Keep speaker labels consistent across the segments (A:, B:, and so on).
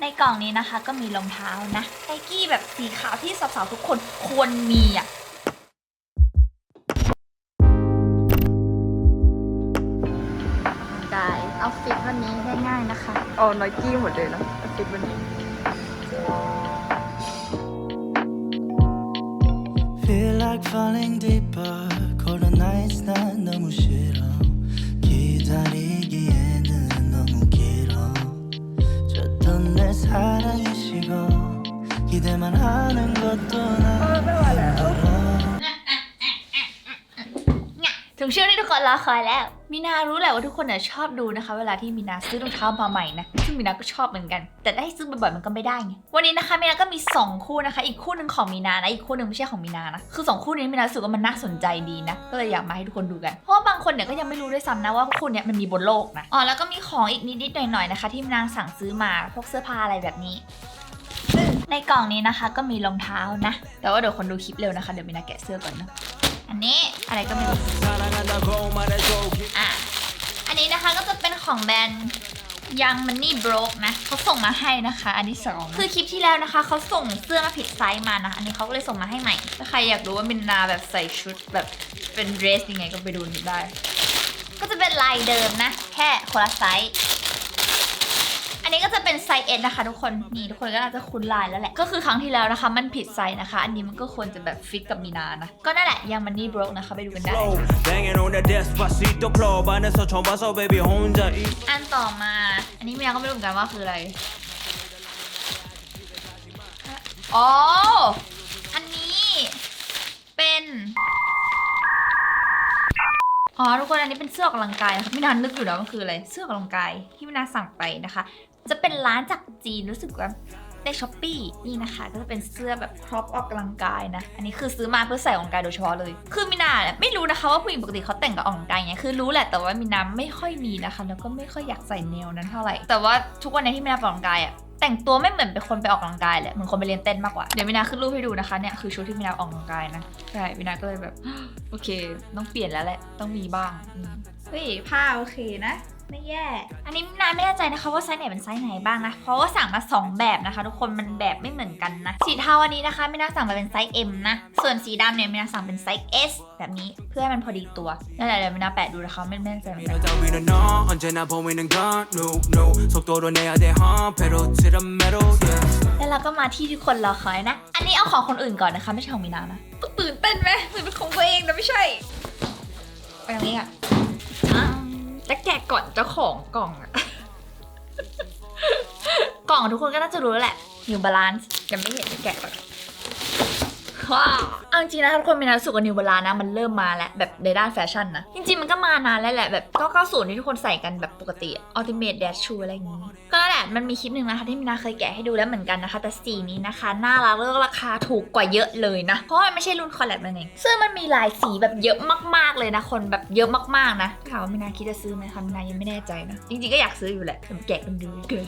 A: ในกล่องนี้นะคะ ก็มีรองเท้านะไนกี้แบบสีขาวที่สาวๆทุกคนควรมีอ่ะ
B: กายเอาฟิตวันนี้ง่ายๆนะคะ
C: เอาไนกี้หมดเลยนะฟิตวันนี้
D: Feel like falling deeper cold nights 난 너무 싫어 기다리기에 내 사랑이시고 기대만 하는 것도 나. 어,
A: ถึงช่วงที่ทุกคนรอคอยแล้ว มีนารู้แหละว่าทุกคนเนี่ยชอบดูนะคะ เวลาที่มีนาซื้อรองเท้ามาใหม่นะ ซึ่งมีนาก็ชอบเหมือนกัน แต่ได้ซื้อบ่อยๆมันก็ไม่ได้ไง วันนี้นะคะมีนาก็มี 2 คู่นะคะ อีกคู่หนึ่งของมีนานะ อีกคู่หนึ่งไม่ใช่ของมีนานะ คือ 2 คู่นี้มีนารู้สึกว่ามันน่าสนใจดีนะ ก็เลยอยากมาให้ทุกคนดูกัน เพราะว่าบางคนเนี่ยก็ยังไม่รู้ด้วยซ้ำนะว่าคู่เนี้ยมันมีบนโลกนะ อ๋อแล้วก็มีของอีกนิดๆหน่อยๆนะคะ ที่มีนาสั่งซื้อมาพวกเสื้อผ้าอะไรแบบนี้ในกล่องนี้นะคะก็มีรองเท้านะ แต่ว่าเดี๋ยวคนดูคลิปเร็วนะคะ เดี๋ยวมีนาแกะเสื้อก่อนนะ อันนี้อะไรก็ไม่รู้อะอันนี้นะคะก็จะเป็นของแบรนด์ Young Money Broke นะเขาส่งมาให้นะคะ อันที่สองคือคลิปที่แล้วนะคะเขาส่งเสื้อมาผิดไซส์มานะอันนี้เขาก็เลยส่งมาให้ใหม่ถ้าใครอยากรู้ว่ามินนาแบบใส่ชุดแบบเป็นเดรสยังไงก็ไปดูได้ ก็จะเป็นลายเดิมนะ แค่คนละไซส์ันนี้ก็จะเป็นไซส์เอ็นะคะ ทุกคน นี่ทุกคนก็น่าจะคุ้นลายแล้วแหละ ก็คือครั้งที่แล้วนะคะ มันผิดไซส์นะคะ อันนี้มันก็ควรจะแบบฟิตกับมีนานะ ก็นั่นแหละยังมันนี่บล็อกนะคะไปดูกันได้ อันต่อมา อันนี้เมียก็ไม่รู้กันว่าคืออะไร อ๋อ อันนี้เป็นอ๋อทุกคนอันนี้เป็นเสื้อกำลังกายนะคะมินานนึกอยู่แล้วมันคืออะไรเสื้อกำลังกายที่มินานสั่งไปนะคะ จะเป็นร้านจากจีนรู้สึกว่าในช้อปปี้นี่นะคะ ก็จะเป็นเสื้อแบบพร็อพออกกำลังกายนะ อันนี้คือซื้อมาเพื่อใส่ออกกำลังกายโดยเฉพาะเลย คือมินาเนี่ยไม่รู้นะคะว่าผู้หญิงปกติเขาแต่งกับออกกำลังกายไงคือรู้แหละแต่ว่ามินาไม่ค่อยมีนะคะ แล้วก็ไม่ค่อยอยากใส่แนวนั้นเท่าไหร่ แต่ว่าทุกวันนี้ที่มินาออกกำลังกายอะแต่งตัวไม่เหมือนเป็นคนไปออกกำลังกายเลยเหมือนคนไปเรียนเต้นมากกว่า เดี๋ยวมินาขึ้นรูปให้ดูนะคะเนี่ยคือชุดที่มินาออกกำลังกายนะใช่มินาก็เลยแบบโอเค ต้องเปลี่ยนแล้วแหละต้องมีบ้างเฮ้ยผ้าโอเคนะ ไม่แย่ อันนี้นาไม่แน่ใจนะคะว่าไซส์ไหนเป็นไซส์ไหนบ้างนะ เพราะว่าสั่งมา 2 แบบนะคะ ทุกคนมันแบบไม่เหมือนกันนะ สีเทาอันนี้นะคะไม่น่าสั่งมาเป็นไซส์ M นะ ส่วนสีดำเนี่ยไม่น่าสั่งเป็นไซส์ S แบบนี้เพื่อให้มันพอดีตัวนั่นแหละเดี๋ยวไม่น่าแปะดูนะคะไม่แน่ใจเหมือนกัน แล้วเราก็มาที่ที่คนรอคอยนะ อันนี้เอาของคนอื่นก่อนนะคะ ไม่ใช่ของมีนานะตื่นเต้นไหมหรือเป็นของตัวเองแต่ไม่ใช่ไปตรงนี้อะ จะแกะก่อนเจ้าของกล่องอะ กล่องทุกคนก็น่าจะรู้แล้วแหละ New Balance ยังไม่เห็นแกะก่อน เอาจริงๆนะทุกคนมีนะรู้สึกว่า New Balance นะมันเริ่มมาแล้วแบบในด้านแฟชั่นนะ จริงๆมันก็มานานแล้วแหละแบบ990ที่ทุกคนใส่กันแบบปกติ Ultimate Dash Shoe อะไรอย่างงี้ ก็นั่นแหละมันมีคลิปหนึ่งนะคะที่มินาเคยแกะให้ดูแล้วเหมือนกันนะคะ แต่สีนี้นะคะน่ารักแล้วก็ราคาถูกกว่าเยอะเลยนะ เพราะว่ามันไม่ใช่รุ่นคอลแลบนั่นเองซึ่งมันมีหลายสีแบบเยอะมากๆเลยนะคนแบบเยอะมากๆนะถามว่ามินาคิดจะซื้อไหมคะมินายังไม่แน่ใจนะจริงๆก็อยากซื้ออยู่แหละแต่แกะกันดูเกิน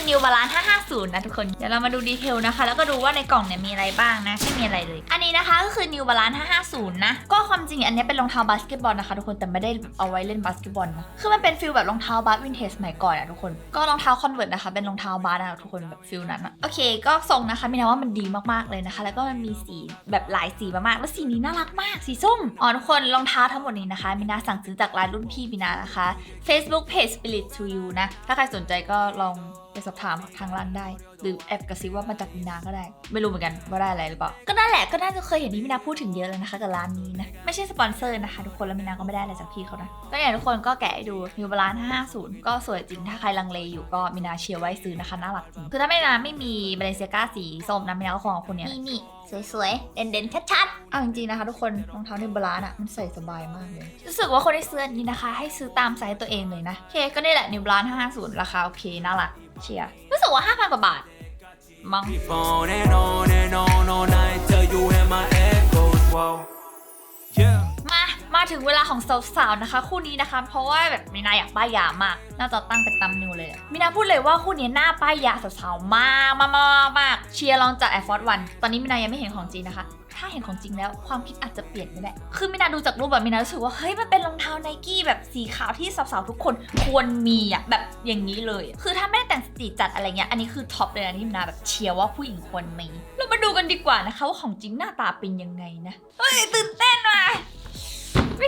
A: New Balance 550 นะทุกคน เดี๋ยวเรามาดูดีเทลนะคะ แล้วก็ดูว่าในกล่องเนี่ยมีอะไรบ้างนะ ไม่มีอะไรเลย อันนี้นะคะก็คือ New Balance 550 นะ ก็ความจริงอันนี้เป็นรองเท้าบาสเกตบอลนะคะทุกคน แต่ไม่ได้เอาไว้เล่นบาสเกตบอลนะ คือมันเป็นฟิลแบบรองเท้าบาสวินเทจสมัยก่อนอะทุกคน ก็รองเท้าคอนเวิร์ตนะคะ เป็นรองเท้าบาสอะทุกคนแบบฟิลนั้นอะโอเค ก็ทรงนะคะ มีนะว่ามันดีมากๆเลยนะคะ แล้วก็มันมีสีแบบหลายสีมากๆ แล้วสีนี้น่ารักมาก สีส้ม อ๋อทุกคนรองเท้าทั้งหมดนี้นะคะมินาสั่งซื้อจากร้านรุ่นพี่มินานะคะ Facebook Page Spirit to You นะ ถ้าใครสนใจก็ลองไปสอบถามทางร้านได้ หรือแอบกระซิบว่ามาจากมินาก็ได้ ไม่รู้เหมือนกันว่าได้อะไรหรือเปล่า ก็นั่นแหละก็น่าจะเคยเห็นที่มินาพูดถึงเยอะแล้วนะคะกับร้านนี้นะ ไม่ใช่สปอนเซอร์นะคะ ทุกคนแล้วมินาก็ไม่ได้อะไรจากพี่เขานะก็เนี่ยทุกคนก็แกะให้ดู New Balance 550 ก็สวยจริงถ้าใครลังเลอยู่ก็มินาเชียร์ไว้ซื้อนะคะน่ารักจริงคือถ้าไม่นาไม่มีบาเลเซียก้าสีส้มนะมินาก็คงเอาคนเนี้ยนี่นี่สวยๆ เด่นๆ ชัดๆ เอาจริงๆนะคะทุกคนรองเท้า New Balance อะมันใส่สบายมากเลย รู้สึกว่าคนที่ซื้ออันนี้นะคะ ให้ซื้อตามไซส์ตัวเองเลยนะโอเคก็นี่แหละ New Balance 550 ราคาโอเคน่ารักเชียร์รู้สึกว่า 5,000 กว่าบาท มั้ง
D: Keep on and on and on all night till you hear my echoes whoa yeah
A: มาถึงเวลาของสาวๆนะคะ คู่นี้นะคะ เพราะว่าแบบมีนาอยากป้ายยามากน่าจะตั้งเป็นตำนิวเลยมีนาพูดเลยว่าคู่นี้หน้าป้ายยาสาวๆมากมากมากมากเชียร์ลองจาก Air Force One ตอนนี้มีนายังไม่เห็นของจริงนะคะ ถ้าเห็นของจริงแล้วความคิดอาจจะเปลี่ยนก็ได้คือมินาดูจากรูปแบบมินารู้สึกว่าเฮ้ยมันเป็นรองเท้าไนกี้แบบสีขาวที่สาวๆทุกคนควรมีอะแบบอย่างนี้เลย คือถ้าไม่ได้แต่งสตรีทจัดอะไรเงี้ยอันนี้คือท็อปเลยนะที่มินาแบบเชียร์ว่าผู้หญิงควรมีเรามาดูกันดีกว่านะคะว่าของจริงหน้าตาเป็นยังไงนะเฮ้ยตื่นเต้น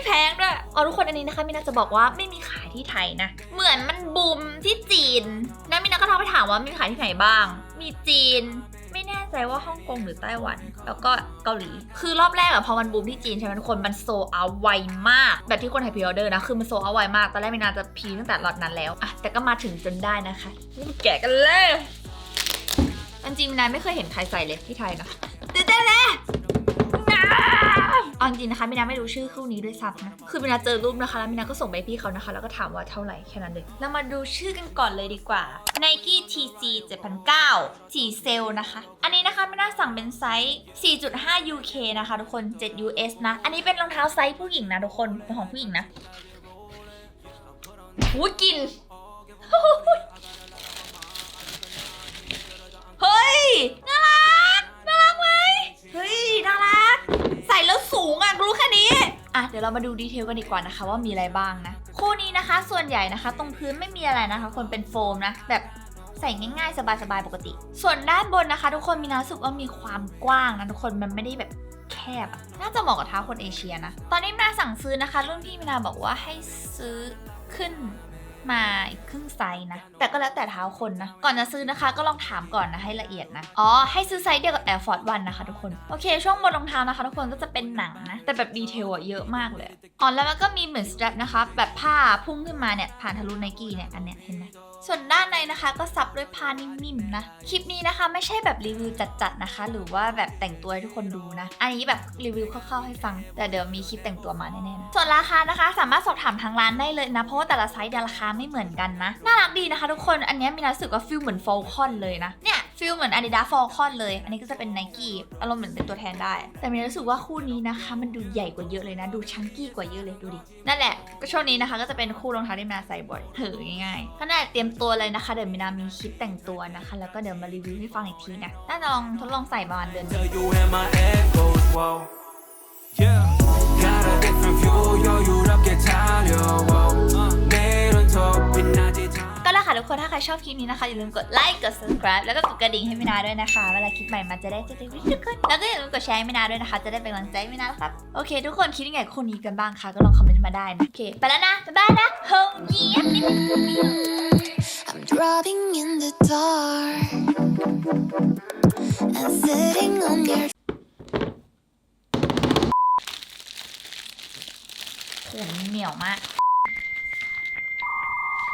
A: แพงด้วยอ๋อทุกคนอันนี้นะคะมินาจะบอกว่าไม่มีขายที่ไทยนะ เหมือนมันบูมที่จีนแล้วมินาก็ลองไปถามว่ามีขายที่ไหนบ้าง มีจีน ไม่แน่ใจว่าฮ่องกงหรือไต้หวัน แล้วก็เกาหลี คือรอบแรกอะพอมันบูมที่จีนใช่ไหมทุกคนมันโซเอาไวมาก แบบที่คนไทยพรีออเดอร์นะคือมันโซเอาไวมากตอนแรกมินาจะพีตั้งแต่ล็อตนั้นแล้วอะแต่ก็มาถึงจนได้นะคะนี่แกะกันเลยอันจริงมินาไม่เคยเห็นใครใส่เลยที่ไทยนะ เอาจริงนะคะมินาไม่รู้ชื่อคู่นี้ด้วยซ้ำนะคือมินาเจอรูปนะคะแล้วมินาก็ส่งไปพี่เขานะคะ แล้วก็ถามว่าเท่าไหร่แค่นั้นเลยเรามาดูชื่อกันก่อนเลยดีกว่า Nike TC 7009สีเซลนะคะ อันนี้นะคะมินาสั่งเป็นไซส์ 4.5 UK นะคะทุกคน 7 US นะ อันนี้เป็นรองเท้าไซส์ผู้หญิงนะทุกคนเป็นของผู้หญิงนะหูกลิน เฮ้ย น่ารัก น่ารักไหมเฮ้ย น่ารัก ใส่แล้วสูงอะรู้แค่นี้ อะเดี๋ยวเรามาดูดีเทลกันดีกว่านะคะว่ามีอะไรบ้างนะ คู่นี้นะคะส่วนใหญ่นะคะ ตรงพื้นไม่มีอะไรนะคะ คนเป็นโฟมนะแบบใส่ง่ายๆ สบายๆปกติ ส่วนด้านบนนะคะ ทุกคนมีน้ำสุกว่ามีความกว้างนะทุกคนมันไม่ได้แบบแคบน่าจะเหมาะกับเท้าคนเอเชียนะ ตอนนี้มินาสั่งซื้อนะคะ รุ่นพี่มินาบอกว่าให้ซื้อขึ้น มาอีกครึ่งไซส์นะ แต่ก็แล้วแต่เท้าคนนะ ก่อนจะซื้อนะคะก็ลองถามก่อนนะให้ละเอียดนะ อ๋อ ให้ซื้อไซส์เดียวกับ Air Force One นะคะทุกคน โอเค ช่วงบนรองเท้านะคะทุกคนก็จะเป็นหนังนะ แต่แบบดีเทลอะเยอะมากเลย อ๋อแล้วมันก็มีเหมือนสแตรปนะคะ แบบผ้าพุ่งขึ้นมาเนี่ยผ่านทะลุไนกี้เนี่ยอันเนี้ยเห็นไหม ส่วนด้านในนะคะก็ซับด้วยผ้านิ่มๆนะ คลิปนี้นะคะไม่ใช่แบบรีวิวจัดๆนะคะ หรือว่าแบบแต่งตัวให้ทุกคนดูนะ อันนี้แบบรีวิวคร่าวๆให้ฟัง แต่เดี๋ยวมีคลิปแต่งตัวมาแน่ๆนะ ส่วนราคานะคะ สามารถสอบถามทางร้านได้เลยนะ เพราะว่าแต่ละไซส์ราคาไม่เหมือนกันนะ น่ารักดีนะคะ ทุกคน อันนี้มีรู้สึกว่าฟิลเหมือนโฟลคอนเลยนะเนี่ย ฟิลเหมือน Adidas ฟอลคอนเลย อันนี้ก็จะเป็น n i กี้อารมณ์เหมือนเป็นตัวแทนได้ แต่มีรู้สึกว่าคู่นี้นะคะ มันดูใหญ่กว่าเยอะเลยนะ ดูชังกี้กว่าเยอะเลยดูดิ นั่นแหละ ก็ช่วงนี้นะคะก็จะเป็นคู่รองเท้าที่มินาใส่บ่อยเถอง่ายๆขนาดเตรียมตัวเลยนะคะ เดี๋ยวมินามีคลิปแต่งตัวนะคะ แล้วก็เดี๋ยวมารีวิวให้ฟังอีกทีนะน่าจะลองทดลองใส่ประมาณเดือน
D: Yeah. Got a different view, yo, you up get tired, whoa.
A: ทุกคนถ้าใครชอบคลิปนี้นะคะอย่าลืมกดไลค์กด subscribe แล้วก็กดกระดิ่งให้มินาด้วยนะคะ เวลาคลิปใหม่มาจะได้แจ้งเตือนทุกคนแล้วก็อย่าลืมกดแชร์ให้มินาด้วยนะคะ จะได้เป็นกำลังใจให้มินานะครับโอเค ทุกคนคิดยังไงกับคนนี้กันบ้างคะก็ลองคอมเมนต์มาได้นะโอเคไปแล้วนะบ๊ายบายนะเฮ้ยเยี่ยม
E: I'm driving in the dark and sitting on your
A: โหเหนียวมาก